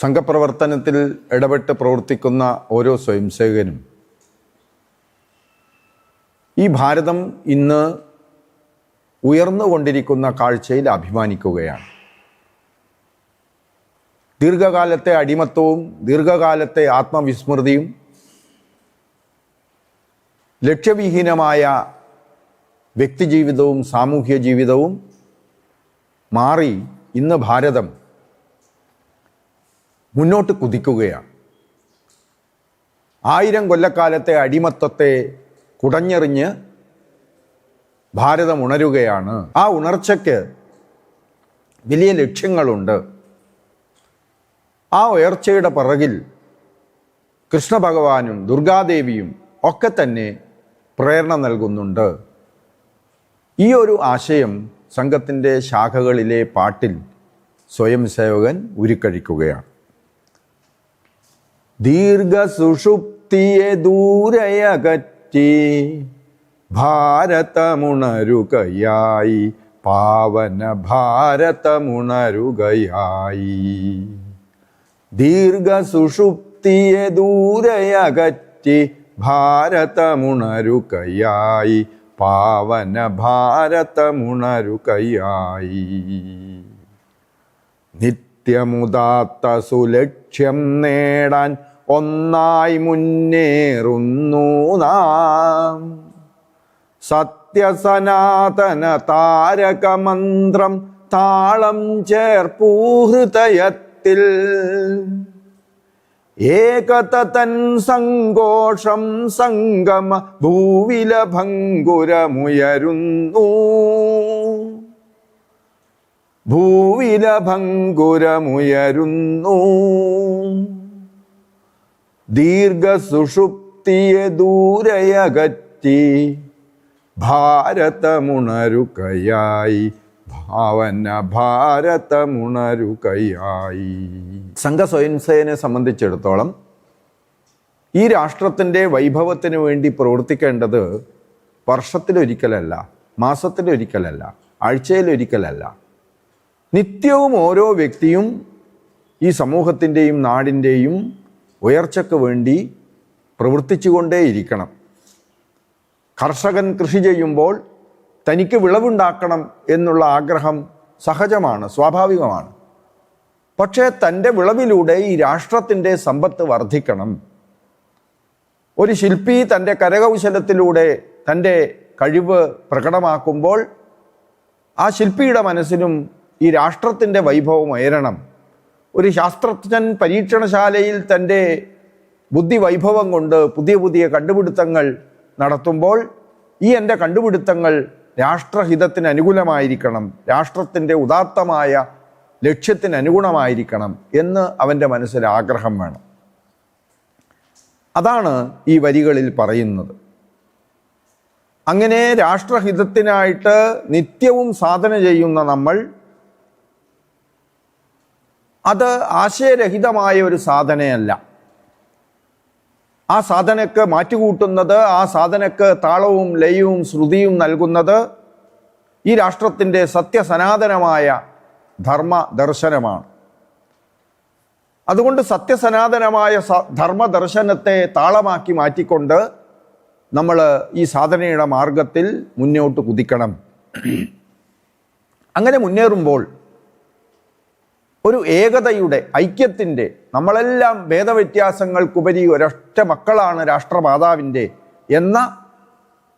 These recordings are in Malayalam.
സംഘപ്രവർത്തനത്തിൽ ഇടപെട്ട് പ്രവർത്തിക്കുന്ന ഓരോ സ്വയംസേവകനും. ഈ ഭാരതം ഇന്ന് ഉയർന്നുകൊണ്ടിരിക്കുന്ന കാഴ്ചയിൽ അഭിമാനിക്കുകയാണ്. ദീർഘകാലത്തെ അടിമത്വവും ദീർഘകാലത്തെ ആത്മവിസ്മൃതിയും ലക്ഷ്യവിഹീനമായ വ്യക്തിജീവിതവും സാമൂഹ്യ ജീവിതവും മാറി ഇന്ന് ഭാരതം മുന്നോട്ട് കുതിക്കുകയാണ്. ആയിരം കൊല്ലക്കാലത്തെ അടിമത്തത്തെ കുടഞ്ഞെറിഞ്ഞ് ഭാരതം ഉണരുകയാണ്. ആ ഉണർച്ചയ്ക്ക് വലിയ ലക്ഷ്യങ്ങളുണ്ട്. ആ ഉയർച്ചയുടെ പിറകിൽ കൃഷ്ണഭഗവാനും ദുർഗാദേവിയും ഒക്കെ തന്നെ പ്രേരണ നൽകുന്നുണ്ട്. ഈ ഒരു ആശയം സംഘത്തിന്റെ ശാഖകളിലെ പാട്ടിൽ സ്വയം സേവകൻ ഉരുക്കഴിക്കുകയാണ്. ദീർഘസുഷുപ്തിയെ ദൂരയകറ്റി ഭാരതമുണരുകയായി പാവന ഭാരതമുണരുകയായി ദീർഘസുഷുപ്തിയെ ദൂരയകറ്റി ഭാരതമുണരുകയായി പാവന ഭാരതമുണരുകയായി നിത്യമുദാത്ത സുലക്ഷ്യം നേടാൻ ഒന്നായി മുന്നേറുന്നു നാം. സത്യസനാതന താരകമന്ത്രം താളം ചേർപ്പൂ ഹൃദയത്തിൽ. ഏകത തൻ സങ്കോഷം സംഗമ ഭൂവില ഭങ്കുരമുയരുന്നു. ഭൂവില ഭങ്കുരമുയരുന്നു. ദീർഘസുഷുപ്തിയെ ദൂരയകറ്റി ഭാരതമുണരുകയായി ഭാവന ഭാരതമുണരുകയായി. സംഘ സ്വയംസേനെ സംബന്ധിച്ചിടത്തോളം ഈ രാഷ്ട്രത്തിന്റെ വൈഭവത്തിന് വേണ്ടി പ്രവർത്തിക്കേണ്ടത് വർഷത്തിലൊരിക്കലല്ല മാസത്തിലൊരിക്കലല്ല ആഴ്ചയിലൊരിക്കലല്ല. നിത്യവും ഓരോ വ്യക്തിയും ഈ സമൂഹത്തിന്റെയും നാടിന്റെയും ഉയർച്ചയ്ക്ക് വേണ്ടി പ്രവർത്തിച്ചുകൊണ്ടേയിരിക്കണം. കർഷകൻ കൃഷി ചെയ്യുമ്പോൾ തനിക്ക് വിളവുണ്ടാക്കണം എന്നുള്ള ആഗ്രഹം സഹജമാണ് സ്വാഭാവികമാണ്. പക്ഷേ തന്റെ വിളവിലൂടെ ഈ രാഷ്ട്രത്തിന്റെ സമ്പത്ത് വർദ്ധിക്കണം. ഒരു ശില്പി തന്റെ കരകൗശലത്തിലൂടെ തന്റെ കഴിവ് പ്രകടമാക്കുമ്പോൾ ആ ശില്പിയുടെ മനസ്സിനും ഈ രാഷ്ട്രത്തിന്റെ വൈഭവം ഉയരണം. ഒരു ശാസ്ത്രജ്ഞൻ പരീക്ഷണശാലയിൽ തന്റെ ബുദ്ധിവൈഭവം കൊണ്ട് പുതിയ പുതിയ കണ്ടുപിടുത്തങ്ങൾ നടത്തുമ്പോൾ ഈ എന്റെ കണ്ടുപിടുത്തങ്ങൾ രാഷ്ട്രഹിതത്തിന് അനുകൂലമായിരിക്കണം രാഷ്ട്രത്തിന്റെ ഉദാത്തമായ ലക്ഷ്യത്തിന് അനുഗുണമായിരിക്കണം എന്ന് അവന്റെ മനസ്സിൽ ആഗ്രഹം വേണം. അതാണ് ഈ വരികളിൽ പറയുന്നത്. അങ്ങനെ രാഷ്ട്രഹിതത്തിനായിട്ട് നിത്യവും സാധന ചെയ്യുന്ന നമ്മൾ അത് ആശയരഹിതമായ ഒരു സാധനയല്ല. ആ സാധനക്ക് മാറ്റുകൂട്ടുന്നത് ആ സാധനക്ക് താളവും ലയവും ശ്രുതിയും നൽകുന്നത് ഈ രാഷ്ട്രത്തിന്റെ സത്യസനാതനമായ ധർമ്മ ദർശനമാണ് അതുകൊണ്ട് സത്യസനാതനമായ ധർമ്മ ദർശനത്തെ താളമാക്കി മാറ്റിക്കൊണ്ട് നമ്മൾ ഈ സാധനയുടെ മാർഗത്തിൽ മുന്നോട്ട് കുതിക്കണം. അങ്ങനെ മുന്നേറുമ്പോൾ ഒരു ഏകതയുടെ ഐക്യത്തിന്റെ നമ്മളെല്ലാം ഭേദവ്യത്യാസങ്ങൾക്കുപരി ഒരൊറ്റ മക്കളാണ് രാഷ്ട്രമാതാവിന്റെ എന്ന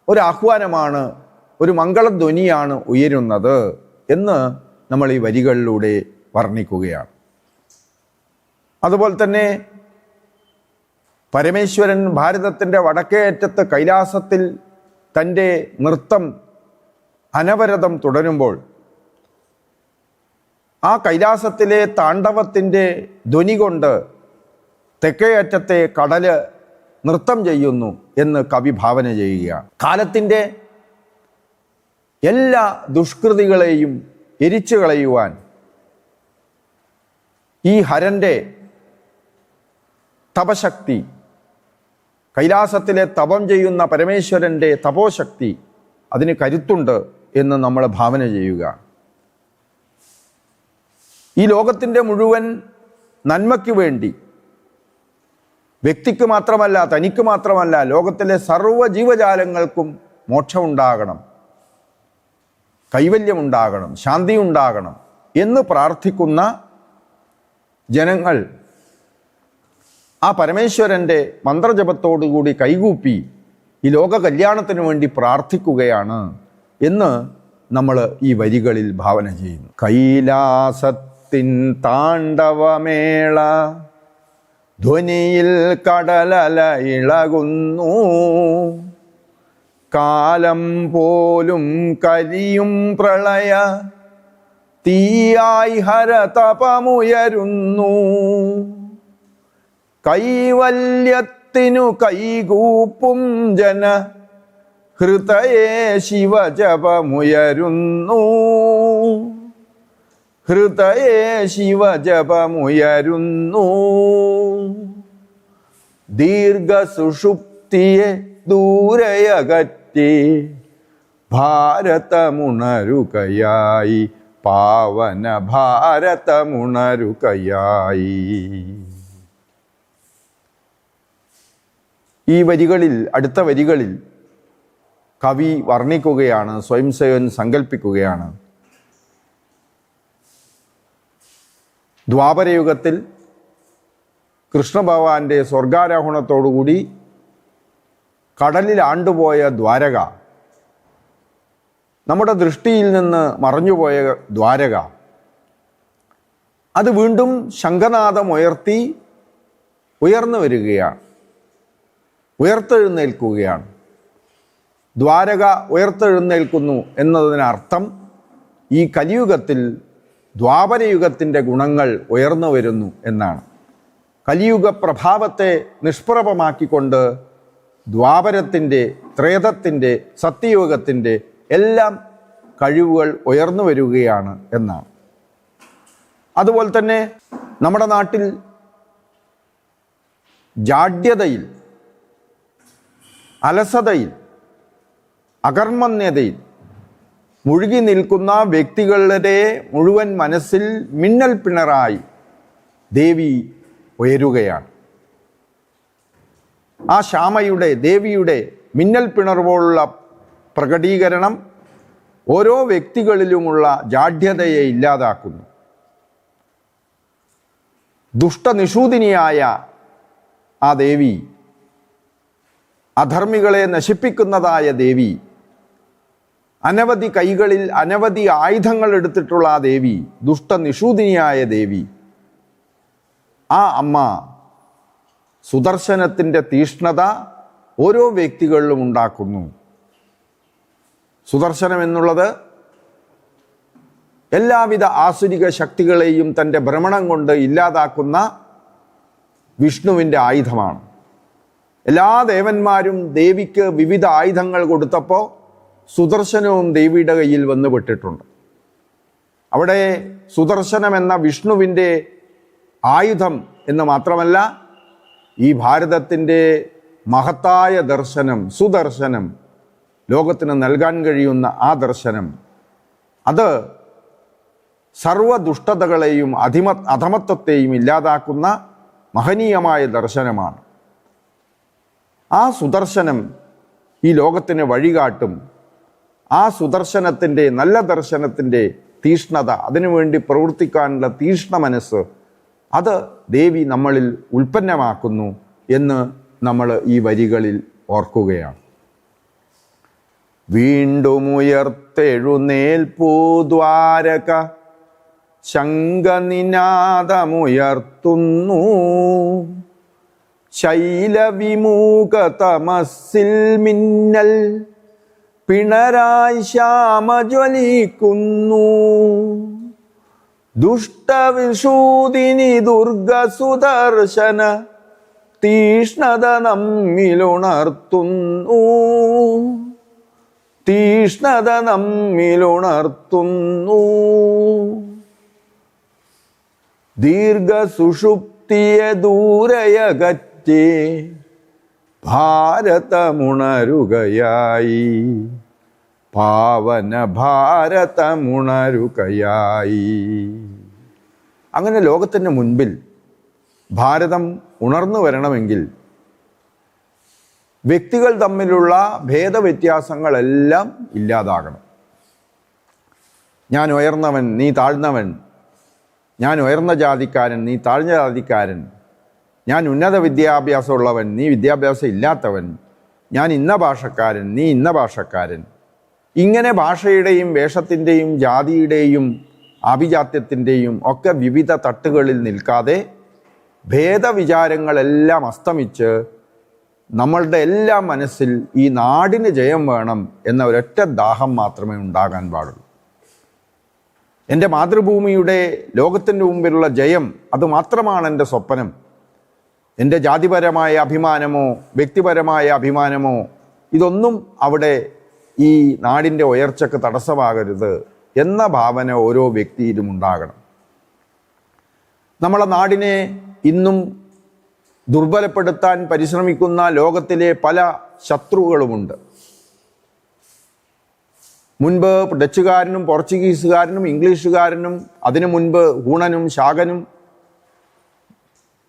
ഒരു ആഹ്വാനമാണ് ഒരു മംഗളധ്വനിയാണ് ഉയരുന്നത് എന്ന് നമ്മൾ ഈ വരികളിലൂടെ വർണിക്കുകയാണ്. അതുപോലെ തന്നെ പരമേശ്വരൻ ഭാരതത്തിന്റെ വടക്കേ അറ്റത്ത് കൈലാസത്തിൽ തന്റെ നൃത്തം അനവരതം തുടരുമ്പോൾ ആ കൈലാസത്തിലെ താണ്ഡവത്തിന്റെ ധ്വനി കൊണ്ട് തെക്കേ അറ്റത്തെ കടൽ നൃത്തം ചെയ്യുന്നു എന്ന് കവി ഭാവന ചെയ്യുകയാണ്. കാലത്തിന്റെ എല്ലാ ദുഷ്കൃതികളെയും എരിച്ചു കളയുവാൻ ഈ ഹരന്റെ തപശക്തി കൈലാസത്തിലെ തപം ചെയ്യുന്ന പരമേശ്വരന്റെ തപോശക്തി അതിന് കരുത്തുണ്ട് എന്ന് നമ്മൾ ഭാവന ചെയ്യുക. ഈ ലോകത്തിന്റെ മുഴുവൻ നന്മയ്ക്ക് വേണ്ടി വ്യക്തിക്ക് മാത്രമല്ല തനിക്ക് മാത്രമല്ല ലോകത്തിലെ സർവ ജീവജാലങ്ങൾക്കും മോക്ഷമുണ്ടാകണം കൈവല്യമുണ്ടാകണം ശാന്തി ഉണ്ടാകണം എന്ന് പ്രാർത്ഥിക്കുന്ന ജനങ്ങൾ ആ പരമേശ്വരന്റെ മന്ത്രജപത്തോടുകൂടി കൈകൂപ്പി ഈ ലോക കല്യാണത്തിന് വേണ്ടി പ്രാർത്ഥിക്കുകയാണ് എന്ന് നമ്മൾ ഈ വരികളിൽ ഭാവന ചെയ്യുന്നു. കൈലാസത്തിൻ താണ്ഡവമേള ധ്വനിയിൽ കടലല ഇളകുന്നു. കാലം പോലും കരിയും പ്രളയ തീയായി ഹരതപമുയരുന്നു. കൈവല്യത്തിനു കൈകൂപ്പും ജന ഹൃതയേ ശിവജപമുയരുന്നു. ഹൃദയേ ശിവജപമുയരുന്നു. ദീർഘസുഷുപ്തിയെ ദൂരയകറ്റി ഭാരതമുണരുകയായി പാവന ഭാരതമുണരുകയായി ഈ വരികളിൽ അടുത്ത വരികളിൽ കവി വർണിക്കുകയാണ് സ്വയംസേവൻ സങ്കല്പിക്കുകയാണ് ദ്വാപരയുഗത്തിൽ കൃഷ്ണഭഗവാന്റെ സ്വർഗാരോഹണത്തോടുകൂടി കടലിൽ ആണ്ടുപോയ ദ്വാരക നമ്മുടെ ദൃഷ്ടിയിൽ നിന്ന് മറഞ്ഞുപോയ ദ്വാരക അത് വീണ്ടും ശംഖനാഥം ഉയർത്തി ഉയർന്നു വരികയാണ് ഉയർത്തെഴുന്നേൽക്കുകയാണ്. ദ്വാരക ഉയർത്തെഴുന്നേൽക്കുന്നു എന്നതിനർത്ഥം ഈ കലിയുഗത്തിൽ ദ്വാപരയുഗത്തിന്റെ ഗുണങ്ങൾ ഉയർന്നു വരുന്നു എന്നാണ്. കലിയുഗ പ്രഭാവത്തെ നിഷ്പ്രഭമാക്കിക്കൊണ്ട് ദ്വാപരത്തിന്റെ ത്രേതത്തിന്റെ സത്യയുഗത്തിന്റെ എല്ലാം കഴിവുകൾ ഉയർന്നു വരികയാണ് എന്നാണ്. അതുപോലെ തന്നെ നമ്മുടെ നാട്ടിൽ ജാഡ്യതയിൽ അലസതയിൽ അകർമ്മണ്യതയിൽ മുഴുകി നിൽക്കുന്ന വ്യക്തികളുടെ മുഴുവൻ മനസ്സിൽ മിന്നൽ പിണറായി ദേവി ഉയരുകയാണ്. ആ ശ്യാമയുടെ ദേവിയുടെ മിന്നൽ പിണർ പോലുള്ള പ്രകടീകരണം ഓരോ വ്യക്തികളിലുമുള്ള ജാഢ്യതയെ ഇല്ലാതാക്കുന്നു. ദുഷ്ടനിഷൂദിനിയായ ആ ദേവി അധർമ്മികളെ നശിപ്പിക്കുന്നതായ ദേവി അനവധി കൈകളിൽ അനവധി ആയുധങ്ങൾ എടുത്തിട്ടുള്ള ആ ദേവി ദുഷ്ടനിഷൂദിനിയായ ദേവി ആ അമ്മ സുദർശനത്തിന്റെ തീഷ്ണത ഓരോ വ്യക്തികളിലും ഉണ്ടാക്കുന്നു. സുദർശനം എന്നുള്ളത് എല്ലാവിധ ആസുരിക ശക്തികളെയും തന്റെ ഭ്രമണം കൊണ്ട് ഇല്ലാതാക്കുന്ന വിഷ്ണുവിന്റെ ആയുധമാണ്. എല്ലാ ദേവന്മാരും ദേവിക്ക് വിവിധ ആയുധങ്ങൾ കൊടുത്തപ്പോൾ സുദർശനവും ദേവിയുടെ കയ്യിൽ വന്ന് പെട്ടിട്ടുണ്ട്. അവിടെ സുദർശനം എന്ന വിഷ്ണുവിന്റെ ആയുധം എന്ന് മാത്രമല്ല ഈ ഭാരതത്തിന്റെ മഹത്തായ ദർശനം സുദർശനം ലോകത്തിന് നൽകാൻ കഴിയുന്ന ആ ദർശനം അത് സർവദുഷ്ടതകളെയും അധിമ അധമത്വത്തെയും ഇല്ലാതാക്കുന്ന മഹനീയമായ ദർശനമാണ്. ആ സുദർശനം ഈ ലോകത്തിന് വഴികാട്ടും ആ സുദർശനത്തിന്റെ നല്ല ദർശനത്തിന്റെ തീഷ്ണത അതിനുവേണ്ടി പ്രവർത്തിക്കാനുള്ള തീഷ്ണ മനസ്സ് അത് ദേവി നമ്മളിൽ ഉൽപ്പന്നമാക്കുന്നു എന്ന് നമ്മൾ ഈ വരികളിൽ ഓർക്കുകയാണ്. വീണ്ടും ഉയർത്തെഴുന്നേൽപ്പൂദ്വാരക ശങ്കനിനാദമുയർത്തുന്നു ശൈലവിമൂക തമസിൽ മിന്നൽ പിണരായി ശ്യാമജ്വലിക്കുന്നു ദുഷ്ടവിഷൂദിനി ദുർഗസുദർശന തീഷ്ണത നമ്മിലുണർത്തുന്നു. തീഷ്ണത നമ്മിലുണർത്തുന്നു. ദീർഘസുഷുപ്തിയെ ദൂരയകറ്റേ ഭാരതമുണരുകയായി. പാവന ഭാരതമുണരുകയായി അങ്ങനെ ലോകത്തിന് മുൻപിൽ ഭാരതം ഉണർന്നു വരണമെങ്കിൽ വ്യക്തികൾ തമ്മിലുള്ള ഭേദവ്യത്യാസങ്ങളെല്ലാം ഇല്ലാതാകണം. ഞാൻ ഉയർന്നവൻ നീ താഴ്ന്നവൻ. ഞാൻ ഉയർന്ന ജാതിക്കാരൻ നീ താഴ്ന്ന ജാതിക്കാരൻ. ഞാൻ ഉന്നത വിദ്യാഭ്യാസമുള്ളവൻ നീ വിദ്യാഭ്യാസം ഇല്ലാത്തവൻ. ഞാൻ ഇന്ന ഭാഷക്കാരൻ നീ ഇന്ന ഭാഷക്കാരൻ. ഇങ്ങനെ ഭാഷയുടെയും വേഷത്തിന്റെയും ജാതിയുടെയും ആഭിജാത്യത്തിന്റെയും ഒക്കെ വിവിധ തട്ടുകളിൽ നിൽക്കാതെ ഭേദവിചാരങ്ങളെല്ലാം അസ്തമിച്ച് നമ്മളുടെ എല്ലാ മനസ്സിൽ ഈ നാടിന് ജയം വേണം എന്ന ഒരൊറ്റ ദാഹം മാത്രമേ ഉണ്ടാകാൻ പാടുള്ളൂ. എന്റെ മാതൃഭൂമിയുടെ ലോകത്തിന്റെ മുമ്പിലുള്ള ജയം അതുമാത്രമാണ് എന്റെ സ്വപ്നം. എന്റെ ജാതിപരമായ അഭിമാനമോ വ്യക്തിപരമായ അഭിമാനമോ ഇതൊന്നും അവിടെ ഈ നാടിന്റെ ഉയർച്ചയ്ക്ക് തടസ്സമാകരുത് എന്ന ഭാവന ഓരോ വ്യക്തിയിലും ഉണ്ടാകണം. നമ്മളെ നാടിനെ ഇന്നും ദുർബലപ്പെടുത്താൻ പരിശ്രമിക്കുന്ന ലോകത്തിലെ പല ശത്രുക്കളുമുണ്ട്. മുൻപ് ഡച്ചുകാരനും പോർച്ചുഗീസുകാരനും ഇംഗ്ലീഷുകാരനും അതിനു മുൻപ് ഹൂണനും ശാകനും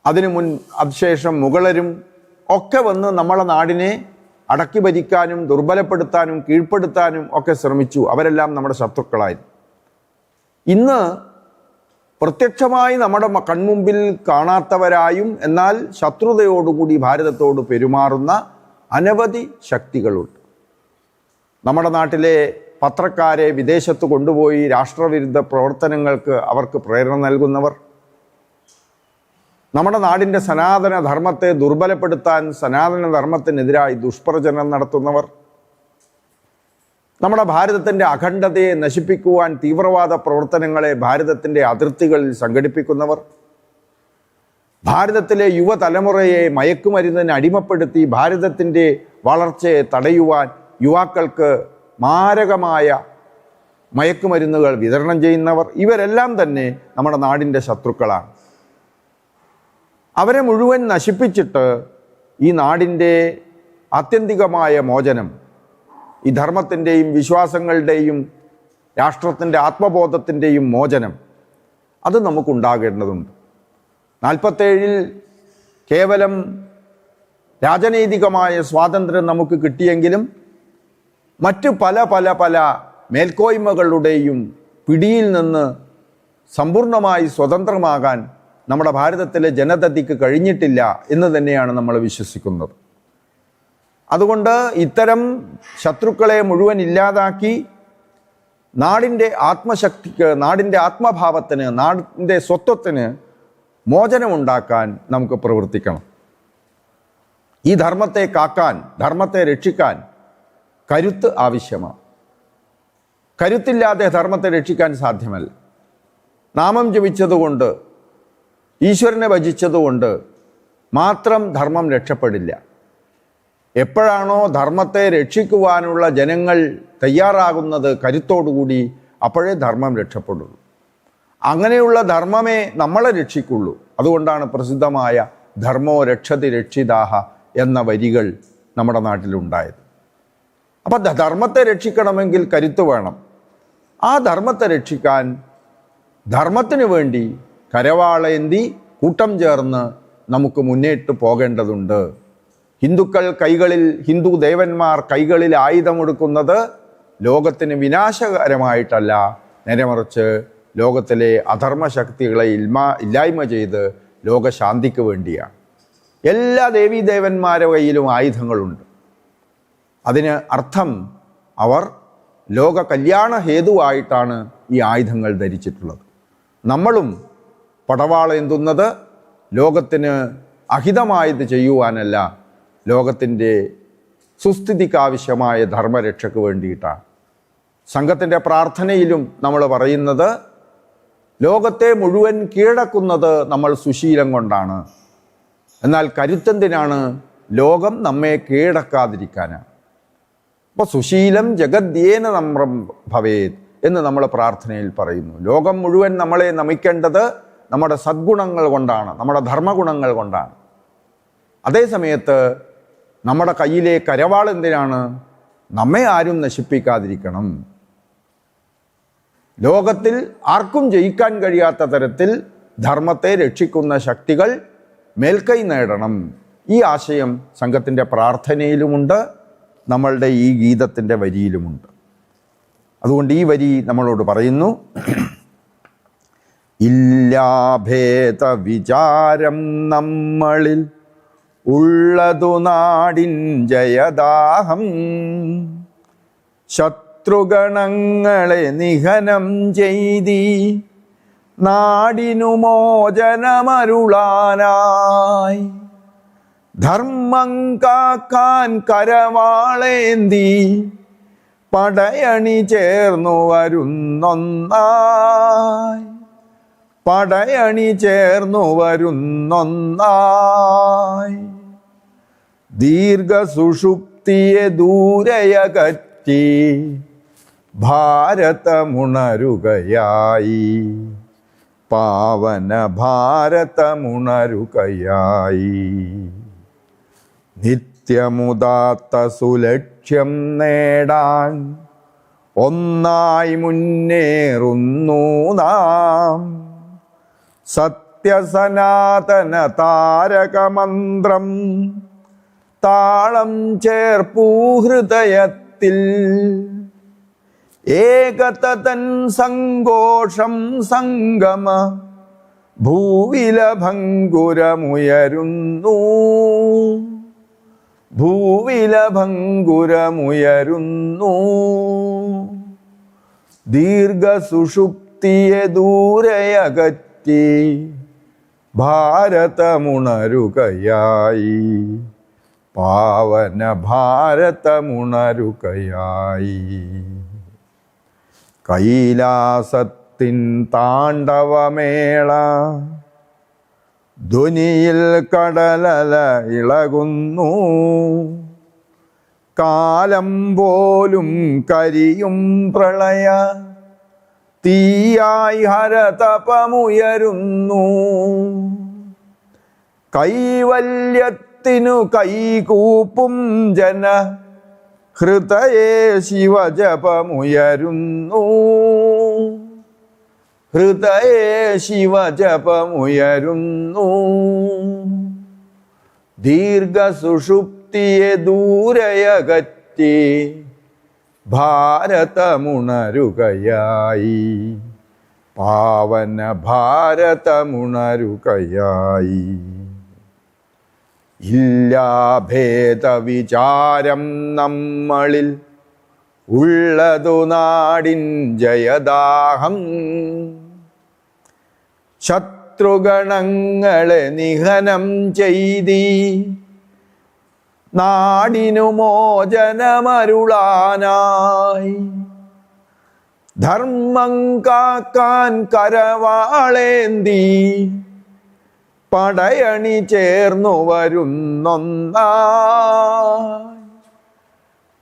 അതിനു മുൻ അതിശേഷം മുഗളരും ഒക്കെ വന്ന് നമ്മളെ നാടിനെ അടക്കി ഭരിക്കാനും ദുർബലപ്പെടുത്താനും കീഴ്പ്പെടുത്താനും ഒക്കെ ശ്രമിച്ചു. അവരെല്ലാം നമ്മുടെ ശത്രുക്കളായിരുന്നു. ഇന്ന് പ്രത്യക്ഷമായി നമ്മുടെ കൺമുമ്പിൽ കാണാത്തവരായും എന്നാൽ ശത്രുതയോടുകൂടി ഭാരതത്തോട് പെരുമാറുന്ന അനവധി ശക്തികളുണ്ട്. നമ്മുടെ നാട്ടിലെ പത്രക്കാരെ വിദേശത്ത് കൊണ്ടുപോയി രാഷ്ട്രവിരുദ്ധ പ്രവർത്തനങ്ങൾക്ക് അവർക്ക് പ്രേരണ നൽകുന്നവർ നമ്മുടെ നാടിന്റെ സനാതന ധർമ്മത്തെ ദുർബലപ്പെടുത്താൻ സനാതന ധർമ്മത്തിനെതിരായി ദുഷ്പ്രചരണം നടത്തുന്നവർ നമ്മുടെ ഭാരതത്തിന്റെ അഖണ്ഡതയെ നശിപ്പിക്കുവാൻ തീവ്രവാദ പ്രവർത്തനങ്ങളെ ഭാരതത്തിന്റെ അതിർത്തികളിൽ സംഘടിപ്പിക്കുന്നവർ ഭാരതത്തിലെ യുവതലമുറയെ മയക്കുമരുന്നിന് അടിമപ്പെടുത്തി ഭാരതത്തിന്റെ വളർച്ചയെ തടയുവാൻ യുവാക്കൾക്ക് മാരകമായ മയക്കുമരുന്നുകൾ വിതരണം ചെയ്യുന്നവർ ഇവരെല്ലാം തന്നെ നമ്മുടെ നാടിന്റെ ശത്രുക്കളാണ്. അവരെ മുഴുവൻ നശിപ്പിച്ചിട്ട് ഈ നാടിന്റെ ആത്യന്തികമായ മോചനം ഈ ധർമ്മത്തിന്റെയും വിശ്വാസങ്ങളുടെയും രാഷ്ട്രത്തിന്റെ ആത്മബോധത്തിന്റെയും മോചനം അത് നമുക്കുണ്ടാകേണ്ടതുണ്ട്. നാൽപ്പത്തേഴിൽ കേവലം രാജനൈതികമായ സ്വാതന്ത്ര്യം നമുക്ക് കിട്ടിയെങ്കിലും മറ്റ് പല പല പല മേൽക്കോയ്മകളുടെയും പിടിയിൽ നിന്ന് സമ്പൂർണമായി സ്വതന്ത്രമാകാൻ നമ്മുടെ ഭാരതത്തിലെ ജനതയ്ക്ക് കഴിഞ്ഞിട്ടില്ല എന്ന് തന്നെയാണ് നമ്മൾ വിശ്വസിക്കുന്നത്. അതുകൊണ്ട് ഇത്തരം ശത്രുക്കളെ മുഴുവൻ ഇല്ലാതാക്കി നാടിന്റെ ആത്മശക്തിക്ക് നാടിന്റെ ആത്മഭാവത്തിന് നാടിന്റെ സ്വത്വത്തിന് മോചനമുണ്ടാക്കാൻ നമുക്ക് പ്രവർത്തിക്കണം. ഈ ധർമ്മത്തെ കാക്കാൻ ധർമ്മത്തെ രക്ഷിക്കാൻ കരുത്ത് ആവശ്യമാണ്. കരുത്തില്ലാതെ ധർമ്മത്തെ രക്ഷിക്കാൻ സാധ്യമല്ല. നാമം ജപിച്ചതുകൊണ്ട് ഈശ്വരനെ ഭജിച്ചതുകൊണ്ട് മാത്രം ധർമ്മം രക്ഷപ്പെടില്ല. എപ്പോഴാണോ ധർമ്മത്തെ രക്ഷിക്കുവാനുള്ള ജനങ്ങൾ തയ്യാറാകുന്നത് കരുത്തോടുകൂടി അപ്പോഴേ ധർമ്മം രക്ഷപ്പെടുള്ളൂ. അങ്ങനെയുള്ള ധർമ്മമേ നമ്മളെ രക്ഷിക്കുള്ളൂ. അതുകൊണ്ടാണ് പ്രസിദ്ധമായ ധർമ്മോ രക്ഷതി രക്ഷിതാഹ എന്ന വരികൾ നമ്മുടെ നാട്ടിലുണ്ടായത്. അപ്പം ധർമ്മത്തെ രക്ഷിക്കണമെങ്കിൽ കരുത്ത് വേണം. ആ ധർമ്മത്തെ രക്ഷിക്കാൻ ധർമ്മത്തിന് വേണ്ടി കരവാളേന്തി കൂട്ടം ചേർന്ന് നമുക്ക് മുന്നേറ്റ് പോകേണ്ടതുണ്ട്. ഹിന്ദുക്കൾ കൈകളിൽ ഹിന്ദു ദേവന്മാർ കൈകളിൽ ആയുധമെടുക്കുന്നത് ലോകത്തിന് വിനാശകരമായിട്ടല്ല. നേരെമറിച്ച് ലോകത്തിലെ അധർമ്മ ശക്തികളെ ഇൽമാ ഇല്ലായ്മ ചെയ്ത് ലോകശാന്തിക്ക് വേണ്ടിയാണ്. എല്ലാ ദേവീദേവന്മാരുടെ കയ്യിലും ആയുധങ്ങളുണ്ട്. അതിന് അർത്ഥം അവർ ലോക കല്യാണ ഹേതുവായിട്ടാണ് ഈ ആയുധങ്ങൾ ധരിച്ചിട്ടുള്ളത്. നമ്മളും പടവാളേന്തുന്നത് ലോകത്തിന് അഹിതമായത് ചെയ്യുവാനല്ല ലോകത്തിന്റെ സുസ്ഥിതിക്കാവശ്യമായ ധർമ്മരക്ഷയ്ക്ക് വേണ്ടിയിട്ടാണ്. സംഘത്തിന്റെ പ്രാർത്ഥനയിലും നമ്മൾ പറയുന്നത് ലോകത്തെ മുഴുവൻ കീഴടക്കുന്നത് നമ്മൾ സുശീലം കൊണ്ടാണ്. എന്നാൽ കരുത്തെന്തിനാണ് ലോകം നമ്മെ കീഴടക്കാതിരിക്കാനാണ് അപ്പോൾ സുശീലം ജഗദ്യേന നമ്രം ഭവേത് എന്ന് നമ്മൾ പ്രാർത്ഥനയിൽ പറയുന്നു. ലോകം മുഴുവൻ നമ്മളെ നമിക്കേണ്ടത് നമ്മുടെ സദ്ഗുണങ്ങൾ കൊണ്ടാണ് നമ്മുടെ ധർമ്മഗുണങ്ങൾ കൊണ്ടാണ്. അതേ സമയത്ത് നമ്മുടെ കയ്യിലെ കരവാൾ എന്തിനാണ്? നമ്മെ ആരും നശിപ്പിക്കാതിരിക്കണം. ലോകത്തിൽ ആർക്കും ജയിക്കാൻ കഴിയാത്ത തരത്തിൽ ധർമ്മത്തെ രക്ഷിക്കുന്ന ശക്തികൾ മേൽക്കൈ നേടണം. ഈ ആശയം സംഘത്തിന്റെ പ്രാർത്ഥനയിലുമുണ്ട് നമ്മളുടെ ഈ ഗീതത്തിന്റെ വരിയിലുമുണ്ട്. അതുകൊണ്ട് ഈ വരി നമ്മളോട് പറയുന്നു ഇല്ലാഭേദ വിചാരം നമ്മളിൽ ഉള്ളതു നാടിൻ ജയദാഹം. ശത്രുഗണങ്ങളെ നിഹനം ചെയ്തി നാടിനു മോചനമരുളാനായി. ധർമ്മം കാക്കാൻ കരവാളേന്തി പടയണി ചേർന്നു വരുന്നൊന്നായി. പടയണി ചേർന്നു വരുന്നൊന്നായി. ദീർഘസുഷുപ്തിയെ ദൂരയകറ്റി ഭാരതമുണരുകയായി. പാവന ഭാരതമുണരുകയായി. നിത്യമുദാത്ത സുലക്ഷ്യം നേടാൻ ഒന്നായി മുന്നേറുന്നു നാം. സത്യസനാതന താരകമന്ത്രം. താളം ചേർപ്പൂ ഹൃദയത്തിൽ. ഏകതതൻ സങ്കോഷം സംഗമ. ഭൂവില ഭൂവിലഭങ്കുരമുയരുന്നു ഭൂവില ഭങ്കുരമുയരുന്നു. ദീർഘസുഷുപ്തിയെ ദൂരയകറ്റി ഭാരതമുണരുകയായി. പാവന ഭാരതമുണരുകയായി. കൈലാസത്തിൻ താണ്ഡവമേള ധ്വനിയിൽ കടലല ഇളകുന്നു. കാലം പോലും കരിയും പ്രളയ തീയായി ഹരതപമുയരുന്നു. കൈവല്യത്തിനു കൈകൂപ്പും ജന ഹൃദയേ ശിവജപമുയരുന്നു. ഹൃദയേ ശിവജപമുയരുന്നു. ദീർഘസുഷുപ്തിയെ ദൂരയകറ്റി ഭാരതമുണരുകയായി. പാവന ഭാരതമുണരുകയായി. ഇല്ലാഭേദവിചാരം നമ്മളിൽ ഉള്ളതു നാടിൻ ജയദാഹം. ശത്രുഗണങ്ങളെ നിഹനം ചെയ്തി നാടിനു മോചനമരുളാനായി. ധർമ്മം കാക്കാൻ കരവാളേന്തി പടയണി ചേർന്നു വരുന്നൊന്നായി.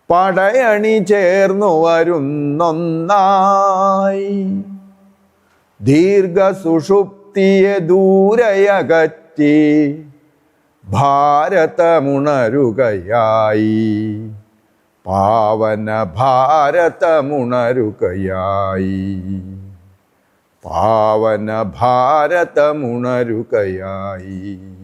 പടയണി ചേർന്നു വരുന്നൊന്നായി. ദീർഘസുഷുപ്തിയെ ദൂരയകറ്റി ഭാരതമുണരുകയായി. പാവന ഭാരതമുണരുകയായി. പാവന ഭാരതമുണരുകയായി.